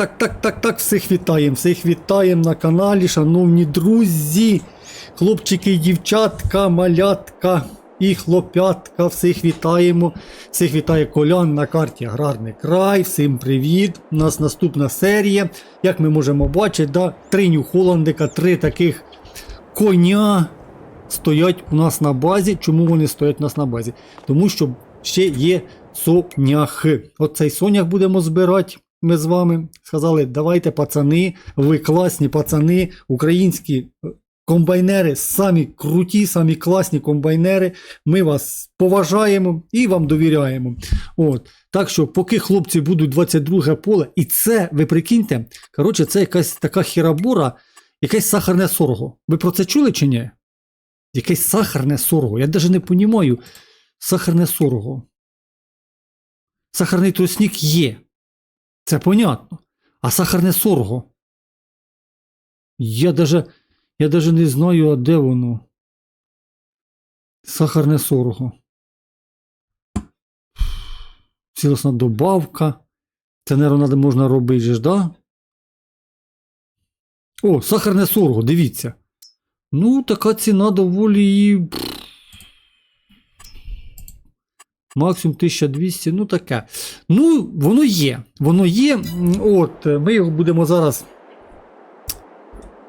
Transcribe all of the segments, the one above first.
так, так, так, так, всіх вітаємо, всіх вітаємо на каналі, шановні друзі, хлопчики дівчатка, малятка і хлопятка, всіх вітаємо. Всіх вітає Колян на карті Аграрний край. Всім привіт! У нас наступна серія. Як ми можемо бачити, да, три Нью-Холландика, три таких коня стоять у нас на базі. Чому вони стоять у нас на базі? Тому що ще є соняхи. Оцей сонях будемо збирати. Ми з вами сказали, давайте, пацани, ви класні пацани, українські е, комбайнери, самі круті, самі класні комбайнери. Ми вас поважаємо і вам довіряємо. От. Так що, поки хлопці будуть 22 поле, і це, ви прикиньте, коротше, це якась така хірабура, якесь сахарне сорго. Ви про це чули чи ні? Якесь сахарне сорго. Я навіть не розумію. Сахарне сорго. Сахарний тростник є. Це понятно. А сахарне сорго. Я даже, я даже не знаю, а де воно. Сахарне сорго. Цілосна добавка. Це, мабуть, можна робити, ж, да? О, сахарне сорго, дивіться. Ну, така ціна доволі. і, Максимум 1200, ну таке. Ну, воно є. Воно є. От, е, ми його будемо зараз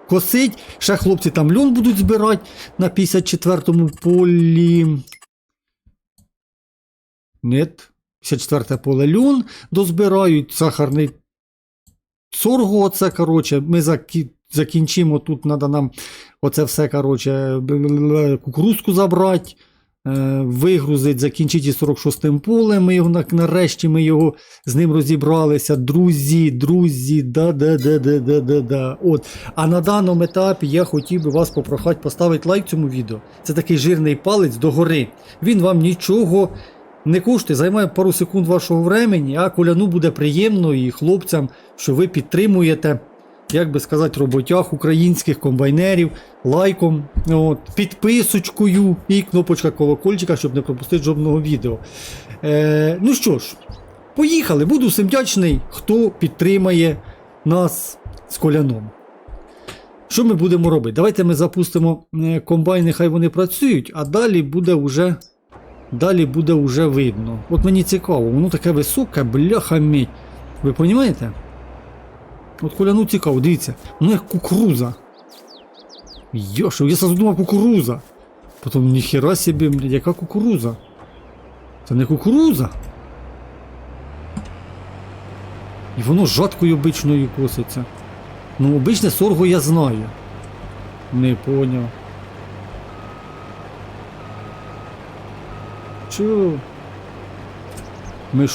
косить. Ще хлопці там льон будуть збирати на 54-му полі. Нет. 54 поле льон дозбирають, сахарний сорго, оце, коротше, ми закі... закінчимо, тут треба нам оце все, коротше, кукурузку забрати, вигрузить, закінчити із 46-м полем, ми його, нарешті ми його з ним розібралися. Друзі, друзі, да-да-да-да-да-да-да. От. А на даному етапі я хотів би вас попрохати поставити лайк цьому відео. Це такий жирний палець догори. Він вам нічого не коштує, займає пару секунд вашого времени, а коляну буде приємно і хлопцям, що ви підтримуєте, як би сказати, роботяг українських комбайнерів лайком, от, підписочкою і кнопочка колокольчика, щоб не пропустити жодного відео. Е, ну що ж, поїхали. Буду всім вдячний, хто підтримає нас з коляном. Що ми будемо робити? Давайте ми запустимо е, комбайни, хай вони працюють, а далі буде вже. Далі буде вже видно. От мені цікаво, воно таке високе, бляха мідь. Ви розумієте? От коляну цікаво, дивіться, воно як кукуруза. Йошу, я сразу думав кукуруза. Потім ніхера собі, блядь, яка кукуруза? Це не кукуруза. І воно жаткою обичною коситься. Ну, обичне сорго я знаю. Не поняв. Чо? Ми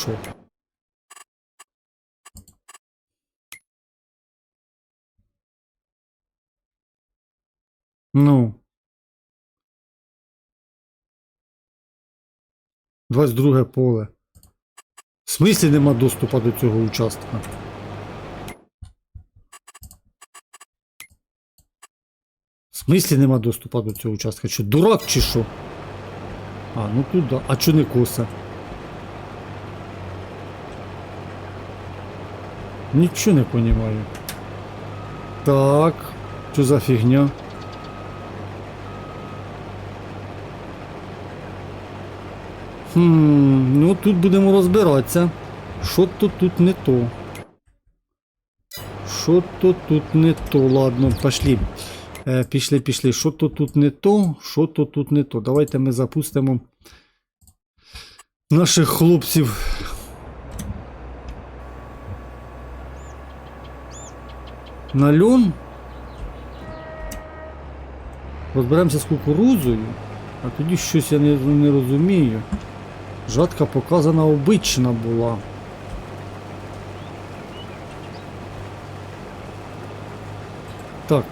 Ну. 22 поле. В смислі нема доступу до цього участка. В смислі нема доступу до цього участка. Що, дурак чи що? А, ну тут да. А чо не коса? Нічого не понимаю. Так, що за фігня? Хм, ну тут будемо розбиратися. Що то тут не то. Що то тут не то. Ладно, пошли. Е, пішли, пішли. Що то тут не то, що то тут не то. Давайте ми запустимо наших хлопців. На льон. Розберемося з кукурудзою, а тоді щось я не, не розумію. Жатка показана обична була. Так.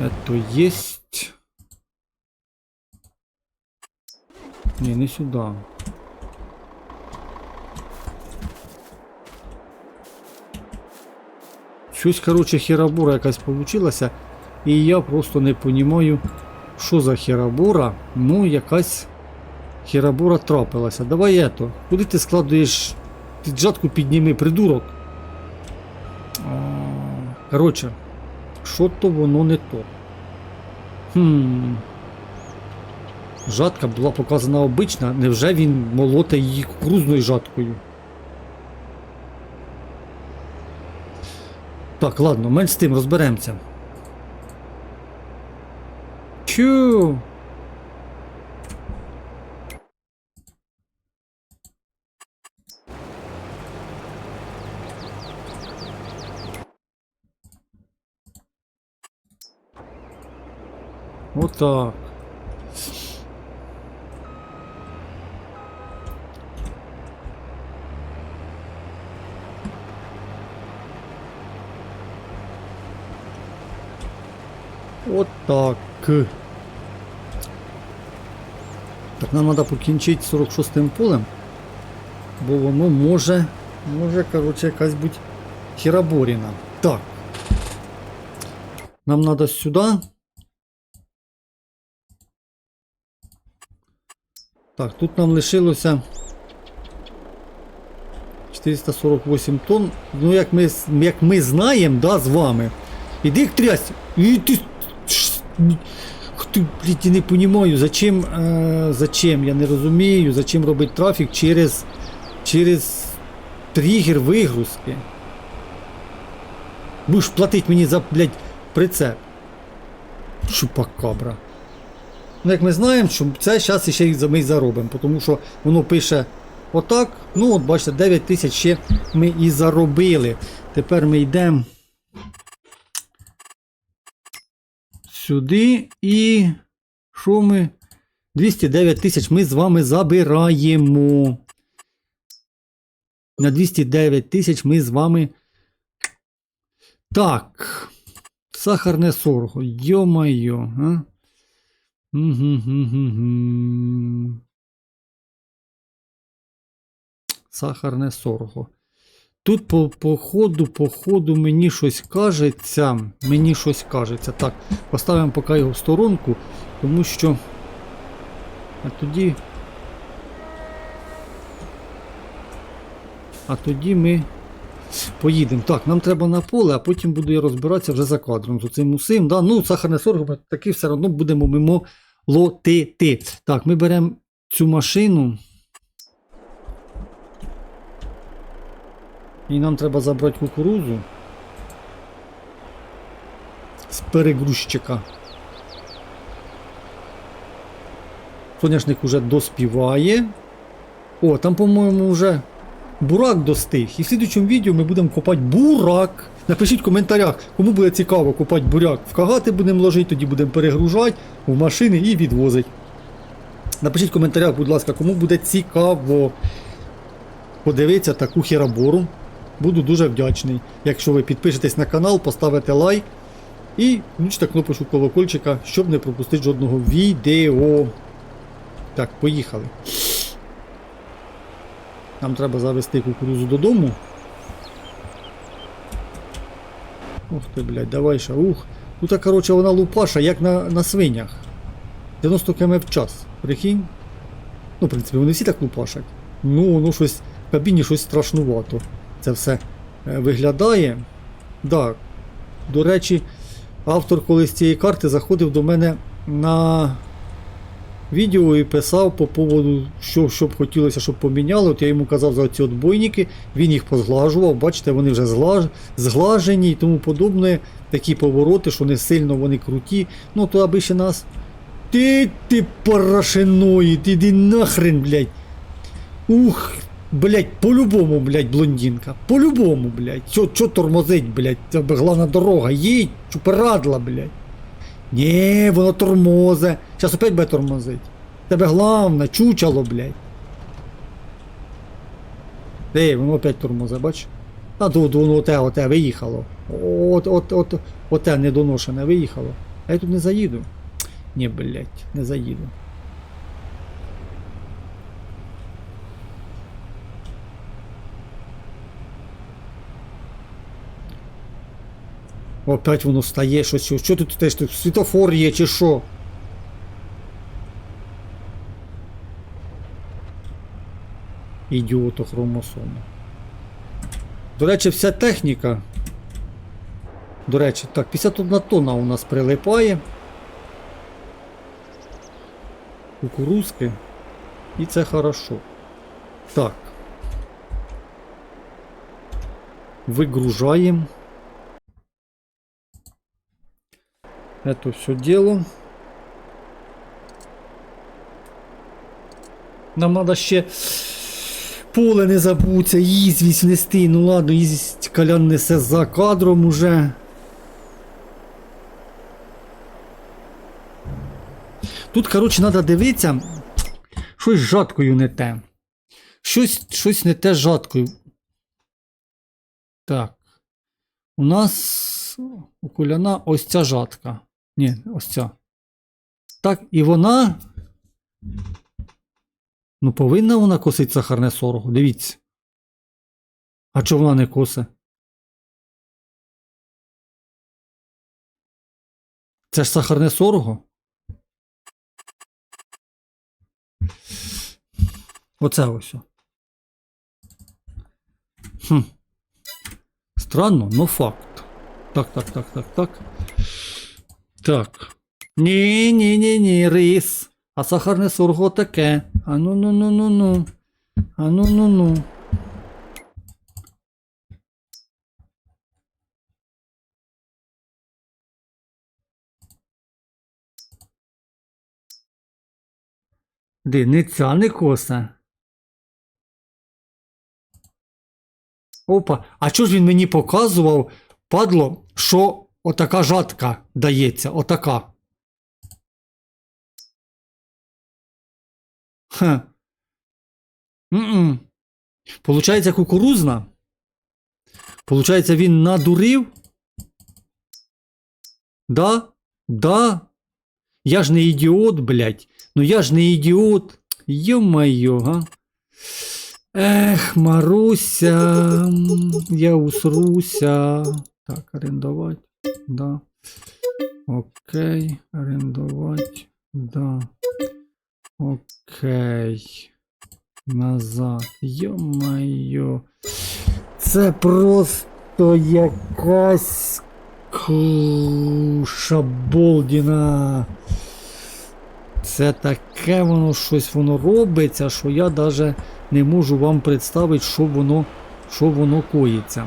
Это есть. Не, не сюда. Щось, короче, херабура якась получилася. І я просто не розумію, що за херабура. Ну, якась Хірабора трапилася. Давай ето. Куди ти складуєш? Ти джатку підніми, придурок. Коротше, що то воно не то. Хм. Жатка була показана обична, невже він молоте її кукурузною жаткою? Так, ладно, менш з тим розберемося. Чу. Отак. Отак. Так, нам треба покінчити 46-м полем, бо воно може, може, коротше, якась бути хіраборіна. Так. Нам треба сюди. Так, тут нам лишилося 448 тонн. Ну, як ми, як ми знаємо, да, з вами. Іди к трясці. І ти. Ти, я не розумію, зачем, е, зачем, я не розумію, зачем робити трафік через, через тригер вигрузки. Будеш платити мені за, блядь, прицеп. Чупакабра. Ну, як ми знаємо, що це зараз ще ми заробимо, тому що воно пише отак. Ну, от бачите, 9 тисяч ще ми і заробили. Тепер ми йдемо сюди і. Що ми? 209 тисяч ми з вами забираємо. На 209 тисяч ми з вами. Так. Сахарне сорго. Йо-майо, а? Сахарне сорго. Тут по, по ходу, по ходу мені щось кажеться. Мені щось кажеться. Так, поставимо поки його в сторонку, тому що. А тоді. А тоді ми поїдемо. Так, нам треба на поле, а потім буду я розбиратися вже за кадром з цим усім. Да? Ну, сахарне сорго, таки все одно будемо мимо лотити. Так, ми беремо цю машину. І нам треба забрати кукурузу з перегрузчика. Соняшник уже доспіває. О, там, по-моєму, вже бурак достиг. І в слідчому відео ми будемо копати бурак. Напишіть в коментарях, кому буде цікаво копати буряк. В кагати будемо ложити, тоді будемо перегружати в машини і відвозити. Напишіть в коментарях, будь ласка, кому буде цікаво подивитися таку херабору. Буду дуже вдячний. Якщо ви підпишетесь на канал, поставите лайк і включите кнопочку колокольчика, щоб не пропустити жодного відео. Так, поїхали. Нам треба завести кукурузу додому. Ух ти, блядь, давай ще. Ух. Тут, коротше, вона лупаша, як на, на свинях. 90 км в час. Прикинь? Ну, в принципі, вони всі так лупашать. Ну, воно щось в кабіні щось страшнувато. Це все е, виглядає. Так. До речі, автор колись цієї карти заходив до мене на відео і писав по поводу, що, що б хотілося, щоб поміняли. От я йому казав за ці отбойники, він їх позглажував, бачите, вони вже зглаж... зглажені і тому подобне. Такі повороти, що не сильно вони круті. Ну, то аби ще нас. Ти ти парашиноїд, іди нахрен, блядь. Ух, блядь, по-любому, блядь, блондинка. По-любому, блядь. Чо, чо тормозить, блядь? Це б головна дорога. Їдь, чуперадла, блядь. Ні, воно тормозе. Зараз опять буде тормозить. Тебе главне, чучало, блядь. Ей, воно опять тормозе, бач? А тут воно оте, оте виїхало. От, от, от, оте недоношене виїхало. А я тут не заїду. Ні, блядь, не заїду. Опять воно стає, що, що, тут теж тут світофор є чи що? ідіотохромосому. До речі, вся техніка. До речі, так, 51 тонна у нас прилипає. Кукурузки. І це хорошо. Так. Вигружаємо. Это все дело. Нам треба ще поле не забуться, їздвість нести. Ну ладно, їздвість Колян несе за кадром уже. Тут, коротше, треба дивитися. Щось жаткою не те. Щось, щось не те жаткою. Так. У нас у Куляна ось ця жатка. Ні, ось ця. Так, і вона. Ну, повинна вона косити сахарне сорго. Дивіться. А чого вона не косе? Це ж сахарне сорго. Оце ось. Хм. Странно, но факт. Так, так, так, так, так. Так. Ні, ні, ні, ні, рис. А сахарне сорго таке. А ну ну ну ну ну. А ну ну ну. Ди, не ця не коса. Опа, а чого ж він мені показував, падло, що отака жатка дається, отака. Ха. Получається кукурузна. Получається, він надурив. Да? Да. Я ж не ідіот, блядь. Ну я ж не ідіот. Йо-майо, га. Ех, Маруся, я усруся. Так, орендувати. Да. Окей, орендувати. Да. Окей. Назад. Йо-майо. Це просто якась шаболдіна. Це таке воно щось воно робиться, що я навіть не можу вам представити, що воно, що воно коїться.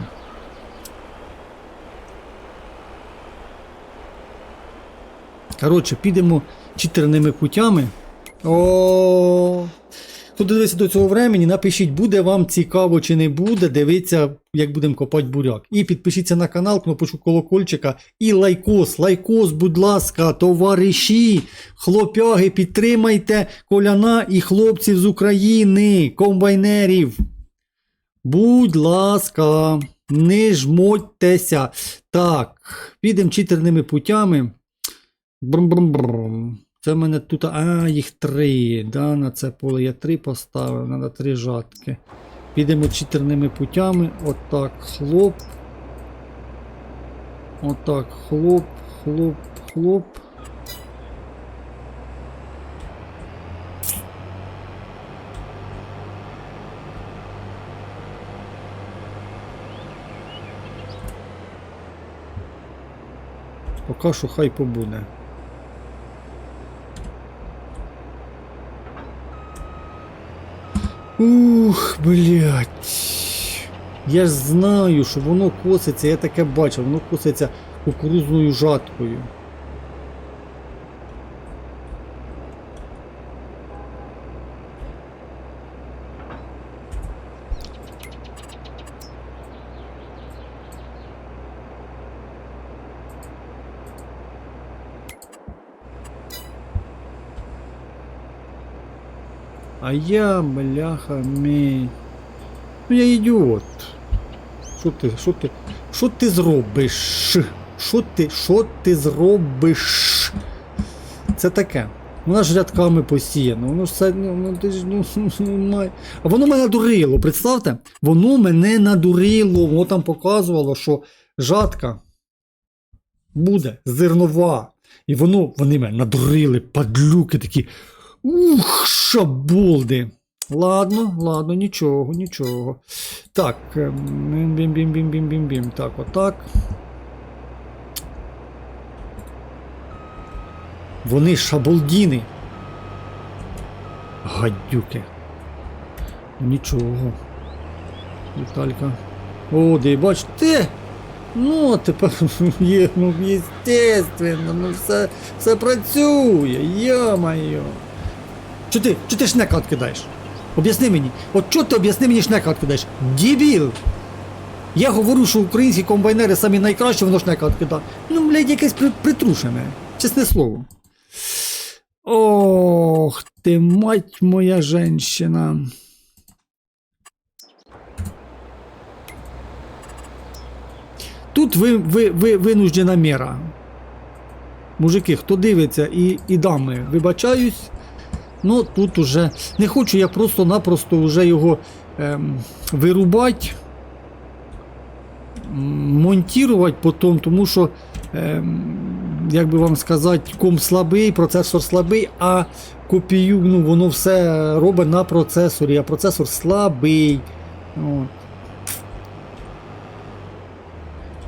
Коротше, підемо читерними путями. О, Хто дивиться до цього времени, напишіть, буде вам цікаво чи не буде. Дивіться, як будемо копати буряк. І підпишіться на канал, кнопочку колокольчика. І лайкос, лайкос, будь ласка, товариші, хлопяги, підтримайте коляна і хлопців з України, комбайнерів. Будь ласка, не жмотьтеся. Так, підемо читерними путями. Брум-брум-брум. Це в мене тут, а, їх три. Да, на це поле я три поставив, треба три жатки. Підемо читерними путями. Отак, хлоп. Отак, хлоп, хлоп, хлоп. Поки що хай побуде. Ух, блядь. Я ж знаю, що воно коситься, я таке бачив, воно коситься кукурузною жаткою. Я, бляха, мій. Ну я ідіот. Що ти, що ти, що ти зробиш? Що ти, що ти зробиш? Це таке. Воно ж рядками посіяно, воно ж все, ну, ну ти ж, ну, ну, май. А воно мене надурило, представте? Воно мене надурило, воно там показувало, що жатка буде зернова. І воно, вони мене надурили, падлюки такі. Ух, шаболди. Ладно, ладно, нічого, нічого. Так, ем, бім-бім-бім-бім-бім-бім. Так, отак. Вони шаболдіни. Гадюки. Нічого. Віталька. О, де бач, ти! Ну, тепер є, ну, естественно, ну все, все працює, йо-моє. Чо ти, чо ти шнека відкидаєш? Об'ясни мені. От чого ти об'ясни мені шнека відкидаєш? Дебіл! Я говорю, що українські комбайнери самі найкращі, воно шнека відкидає. Ну, блядь, якесь при, притрушене. Чесне слово. Ох, ти мать моя женщина. Тут ви, ви, ви, винуждена мера. Мужики, хто дивиться і, і дами, вибачаюсь. Ну, тут уже не хочу я просто-напросто вже його ем, вирубати, монтувати потім, тому що, ем, як би вам сказати, ком слабий, процесор слабий, а копію, ну, воно все робить на процесорі, а процесор слабий. От.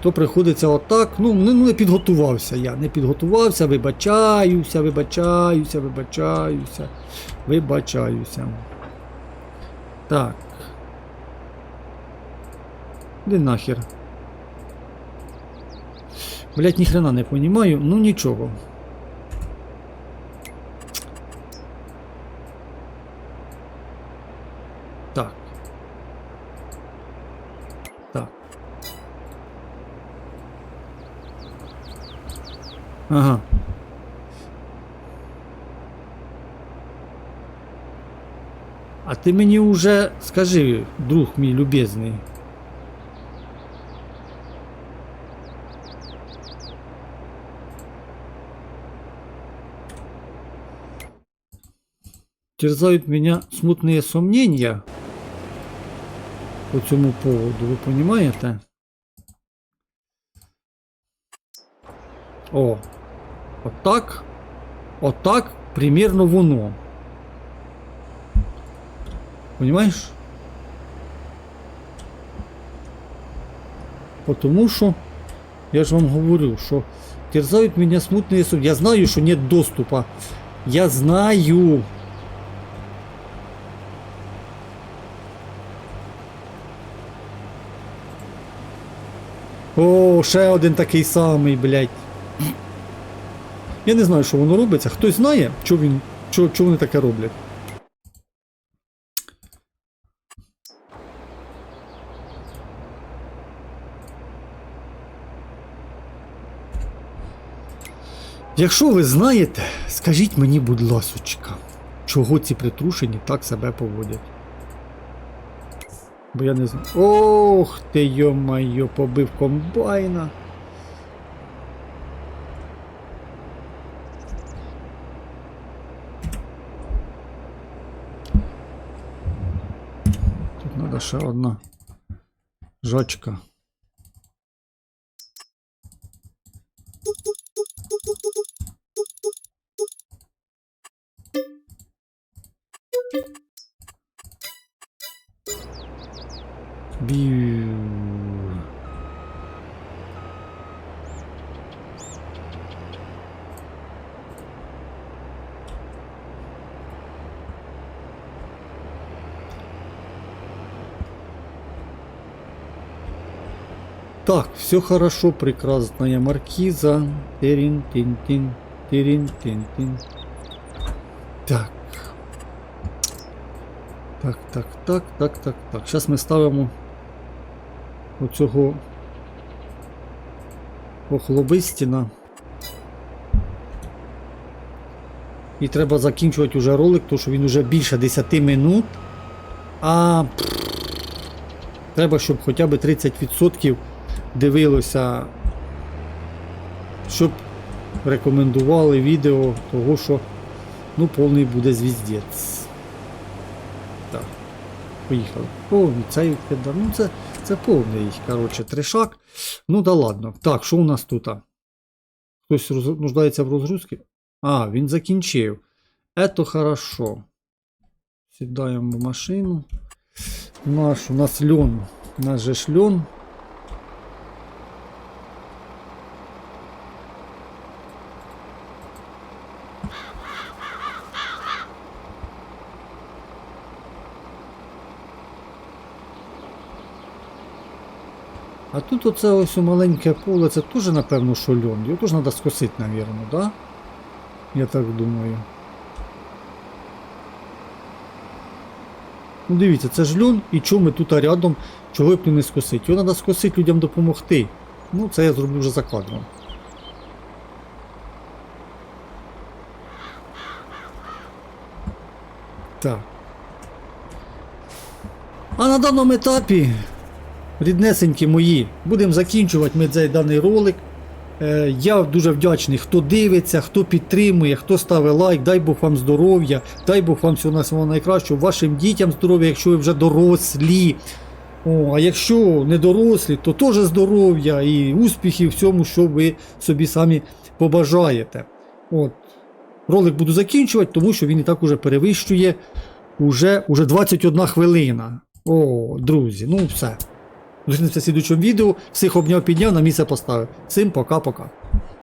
То приходиться отак. Ну, не, ну, не підготувався я. Не підготувався, вибачаюся, вибачаюся, вибачаюся, вибачаюся. Так. Де нахер? Блять, ніхрена не понімаю, ну нічого. Так. Так. Ага. А ти мені уже скажи, друг мій любезний. Терзают меня смутные сомнения по цьому поводу, ви понимаєте? О, отак, отак примірно воно. Понимаєш? Потому що я ж вам говорю, що терзають мене смутні сум. Я знаю, що нет доступа. Я знаю. О, ще один такий самий, блядь. Я не знаю, що воно робиться. Хтось знає, що він, що, що вони таке роблять. Якщо ви знаєте, скажіть мені, будь ласочка, чого ці притрушені так себе поводять. Бо я не знаю. Ох ти йо-майо, побив комбайна. Тут треба ще одна жачка. Бью. Так, все хорошо, прекрасная маркиза. Тирин, тин, тин, тирин, тин, тин. Так. Так, так, так, так, так, так. Зараз ми ставимо оцього охлобистіна. І треба закінчувати уже ролик, тому що він уже більше 10 минут. А треба, щоб хоча б 30% дивилося, щоб рекомендували відео того, що ну повний буде звіздець. Так, поїхали. О, цей відкидав. Ну це, це повний, коротше, трешак. Ну да ладно. Так, що у нас тут? Хтось роз... нуждається в розгрузці? А, він закінчив. Ето хорошо. Сідаємо в машину. Наш, у нас льон. У нас же ж льон. Тут оце ось у маленьке поле, це теж, напевно, що льон. Його теж треба скосити, напевно, да? Я так думаю. Ну дивіться, це ж льон, і чому ми тут рядом, чого б не скосити? Його треба скосити людям допомогти. Ну, це я зроблю вже за кадром. Так. А на даному етапі, ріднесенькі мої, будемо закінчувати ми цей даний ролик. Е, Я дуже вдячний, хто дивиться, хто підтримує, хто ставить лайк, дай Бог вам здоров'я, дай Бог вам всього всього найкращого, вашим дітям здоров'я, якщо ви вже дорослі. О, а якщо не дорослі, то теж здоров'я і успіхів в цьому, що ви собі самі побажаєте. От. Ролик буду закінчувати, тому що він і так уже перевищує уже, уже 21 хвилина. О, друзі, ну все. Зустрінемося в слідчому відео. Всіх обняв підняв, на місце поставив. Всім пока-пока.